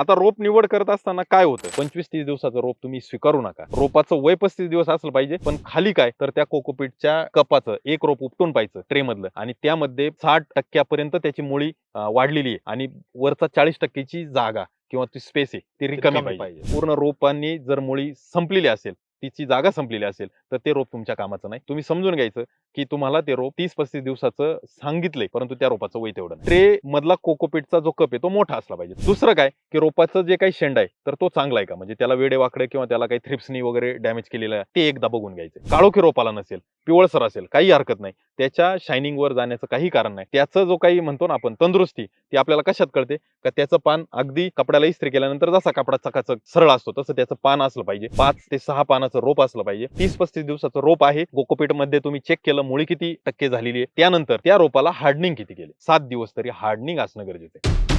आता रोप निवड करत असताना काय होतं? पंचवीस तीस दिवसाचं रोप तुम्ही स्वीकारू नका. रोपाचं वय पस्तीस दिवस असलं पाहिजे पण खाली काय? तर त्या कोकोपीटच्या कपाचं एक रोप उपटून पाहिजे ट्रे मधलं आणि त्यामध्ये साठ टक्क्यापर्यंत त्याची मुळी वाढलेली आहे. आणि वरचा चाळीस टक्क्याची जागा किंवा ती स्पेस आहे ती रिकामी रिकामी पाहिजे. पूर्ण रोपांनी जर मुळी संपलेली असेल तिची जागा संपलेली असेल तर ते रोप तुमच्या कामाचं नाही. तुम्ही समजून घ्यायचं की तुम्हाला ते रोप तीस पस्तीस दिवसाचं सांगितलंय परंतु त्या रोपाचं वय तेवढं. ट्रे मधला कोकोपीटचा जो कप आहे तो मोठा असला पाहिजे. दुसरं काय की रोपाचं जे काही शेंड आहे तर तो चांगला आहे का? म्हणजे त्याला वेडे वाकडे किंवा त्याला काही थ्रिप्सनी वगैरे डॅमेज केलेलं आहे ते एकदा बघून घ्यायचं काळोखी रोपाला नसेल पिवळसर असेल काही हरकत नाही. त्याच्या शायनिंग वर जाण्याचं काही कारण नाही. त्याचं जो काही म्हणतो ना आपण तंदुरुस्ती ती आपल्याला कशात कळते? का त्याचं पान अगदी कपड्याला इस्त्री केल्यानंतर जसा कपडा चकाचक सरळ असतो तसं त्याचं पान असलं पाहिजे. पाच ते सहा पानाचं रोप असलं पाहिजे. तीस पस्तीस दिवसाचं रोप आहे कोकोपीटमध्ये तुम्ही चेक केलं मुळी किती टक्के झालेली आहे? त्यानंतर त्या रोपाला हार्डनिंग किती केले? सात दिवस तरी हार्डनिंग असणं गरजेचं आहे.